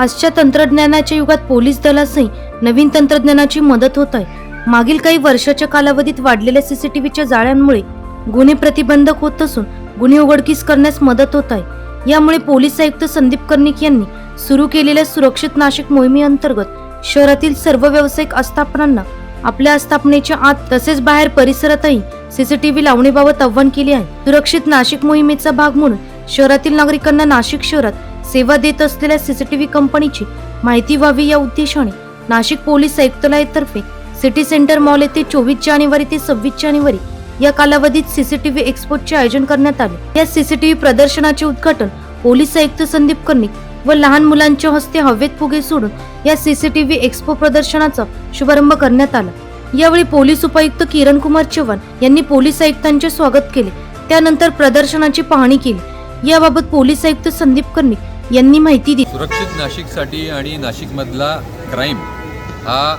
आजच्या तंत्रज्ञानाच्या युगात पोलीस दलासही नवीन तंत्रज्ञानाची मदत होत आहे मागील काही वर्षाच्या कालावधीत वाढलेल्या सीसीटीव्हीच्या जाळ्यांमुळे गुन्हे प्रतिबंधक होत असून गुन्हे उघडकीस करण्यास मदत होत आहे यामुळे पोलीस आयुक्त संदीप कर्णिक यांनी सुरू केलेल्या सुरक्षित नाशिक मोहिमेअंतर्गत शहरातील सर्व व्यावसायिक आस्थापनांना आपल्या आस्थापनेच्या आत तसेच बाहेर परिसरातही सीसीटीव्ही लावण्याबाबत आव्हान केले आहे. सुरक्षित नाशिक मोहिमेचा भाग म्हणून शहरातील नागरिकांना नाशिक शहरात सेवा देत असलेल्या सीसीटीव्ही कंपनीची माहिती व्हावी या उद्देशाने नाशिक पोलीस आयुक्तालयातर्फे सिटी सेंटर मॉल येथे चोवीस जानेवारी ते सव्वीस जानेवारी या कालावधीत सीसीटीव्ही एक्सपोचे आयोजन करण्यात आले. या सीसीटीव्ही प्रदर्शनाचे उद्घाटन पोलीस आयुक्त संदीप कर्णिक व लहान मुलांच्या हस्ते हवेत फुगे सोडून या सीसीटीव्ही एक्सपो प्रदर्शनाचा शुभारंभ करण्यात आला. यावेळी पोलीस उपायुक्त किरण कुमार चव्हाण यांनी पोलीस आयुक्तांचे स्वागत केले. त्यानंतर प्रदर्शनाची पाहणी केली. याबाबत पोलीस आयुक्त संदीप कर्णिक यांनी माहिती दिली. सुरक्षित नाशिकसाठी आणि नाशिकमधला क्राईम हा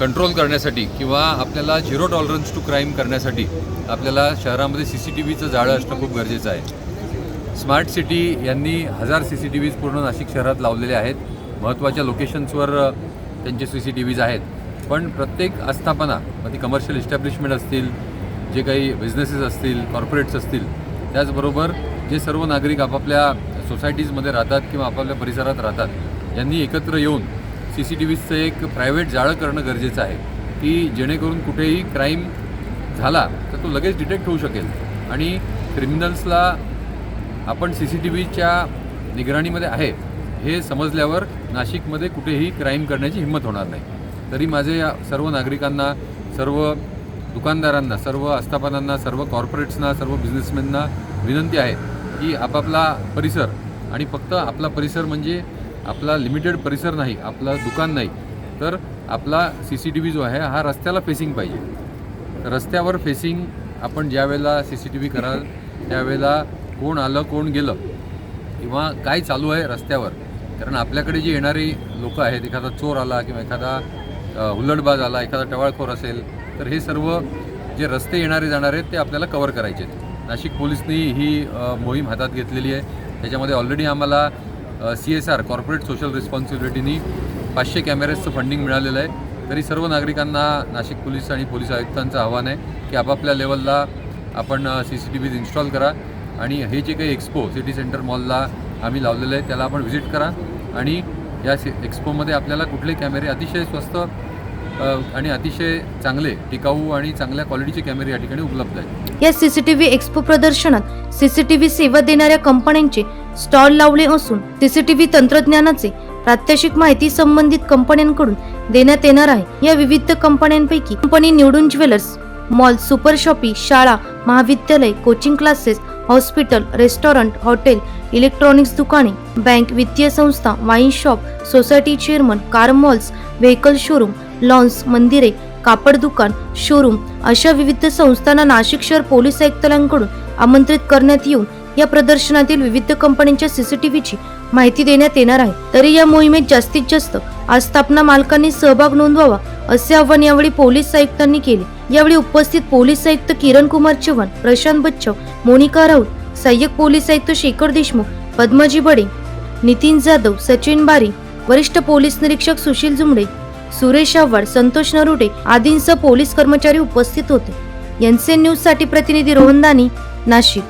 कंट्रोल करण्यासाठी किंवा आपल्याला झिरो टॉलरन्स टू क्राईम करण्यासाठी आपल्याला शहरामध्ये सी सी टी व्हीचं जाळं असणं खूप गरजेचं आहे. स्मार्ट सिटी यांनी हजार सी सी टी व्हीज पूर्ण नाशिक शहरात लावलेले आहेत. महत्त्वाच्या लोकेशन्सवर त्यांचे सी सी टी व्हीज आहेत. पण प्रत्येक आस्थापना मग ती कमर्शियल इस्टॅब्लिशमेंट असतील जे काही बिझनेसेस असतील कॉर्पोरेट्स असतील त्याचबरोबर जे सर्व नागरिक आपापल्या सोसायटीजमध्ये राहतात किंवा आपापल्या परिसरात राहतात यांनी एकत्र येऊन सी सी टी व्हीचं एक प्रायव्हेट जाळं करणं गरजेचं आहे की जेणेकरून कुठेही क्राईम झाला तर तो लगेच डिटेक्ट होऊ शकेल. आणि क्रिमिनल्सला आपण सी सी टी व्हीच्या निगराणीमध्ये आहे हे समजल्यावर नाशिकमध्ये कुठेही क्राईम करण्याची हिंमत होणार नाही. तरी माझे या सर्व नागरिकांना सर्व दुकानदारांना सर्व आस्थापनांना सर्व कॉर्पोरेट्सना सर्व बिझनेसमॅनना विनंती आहे की आपापला परिसर आणि फक्त आपला परिसर म्हणजे आपला लिमिटेड परिसर नाही आपलं दुकान नाही तर आपला सी सी टी व्ही जो आहे हा रस्त्याला फेसिंग पाहिजे. रस्त्यावर फेसिंग आपण ज्या वेळेला सी सी टी व्ही कराल त्यावेळेला कोण आलं कोण गेलं किंवा काय चालू आहे रस्त्यावर कारण आपल्याकडे जे येणारे लोक आहेत एखादा चोर आला किंवा एखादा हुल्लडबाज आला एखादा टवाळखोर असेल तर हे सर्व जे रस्ते येणारे जाणारे आहेत ते आपल्याला कवर करायचे आहेत. नाशिक पोलिसनी ही मोहीम हातात घेतलेली आहे. त्याच्यामध्ये ऑलरेडी आम्हाला C S R corporate social रिस्पॉन्सिबिलिटीनी पाचशे कॅमेऱ्याचं फंडिंग मिळालेलं आहे. तरी सर्व नागरिकांना नाशिक पोलीस आणि पोलीस आयुक्तांचं आव्हान आहे की आपापल्या लेवलला आपण C C T Vs install करा. आणि हे जे काही एक्सपो सिटी सेंटर मॉलला आम्ही लावलेलं आहे त्याला आपण व्हिजिट करा. आणि या सी एक्सपोमध्ये आपल्याला कुठले कॅमेरे अतिशय स्वस्त आणि अतिशय चांगले टिकाऊ आणि चांगल्या क्वालिटीचे कॅमेरे या ठिकाणी उपलब्ध आहेत. या सीसीटीव्ही एक्सपो प्रदर्शनात सीसीटीव्ही सेवा देणाऱ्या कंपन्यांचे स्टॉल लावले असून सीसीटीव्ही तंत्रज्ञानाचे प्रात्यक्षिक माहिती संबंधित कंपन्यांकडून देण्यात येणार आहे. या विविध कंपन्यांपैकी कंपनी निवडून ज्वेलर्स मॉल सुपर शॉपी शाळा महाविद्यालय coaching classes hospital restaurant hotel electronics दुकाने बँक वित्तीय संस्था wine shop society chairman car malls vehicle showroom lawns मंदिरे कापड दुकान शोरूम अशा विविध संस्थांना नाशिक शहर पोलीस आयुक्तालयांकडून आमंत्रित करण्यात येऊन या प्रदर्शनातील विविध कंपन्यांच्या सीसीटीव्हीची माहिती देण्यात येणार आहे. तरी या मोहिमेत जास्तीत जास्त आस्थापना मालकांनी सहभाग नोंदवावा असे आवाहन यावेळी पोलीस आयुक्तांनी केले. यावेळी उपस्थित पोलीस आयुक्त किरण कुमार चव्हाण प्रशांत बच्चव मोनिका राऊत सहाय्यक पोलीस आयुक्त शेखर देशमुख पद्मजी बडे नितीन जाधव सचिन बारी वरिष्ठ पोलीस निरीक्षक सुशील जुमडे सुरेश आव्हाड संतोष नरुटे आदींसह पोलीस कर्मचारी उपस्थित होते. यांचे न्यूजसाठी प्रतिनिधी रोहन दानी नाशिक.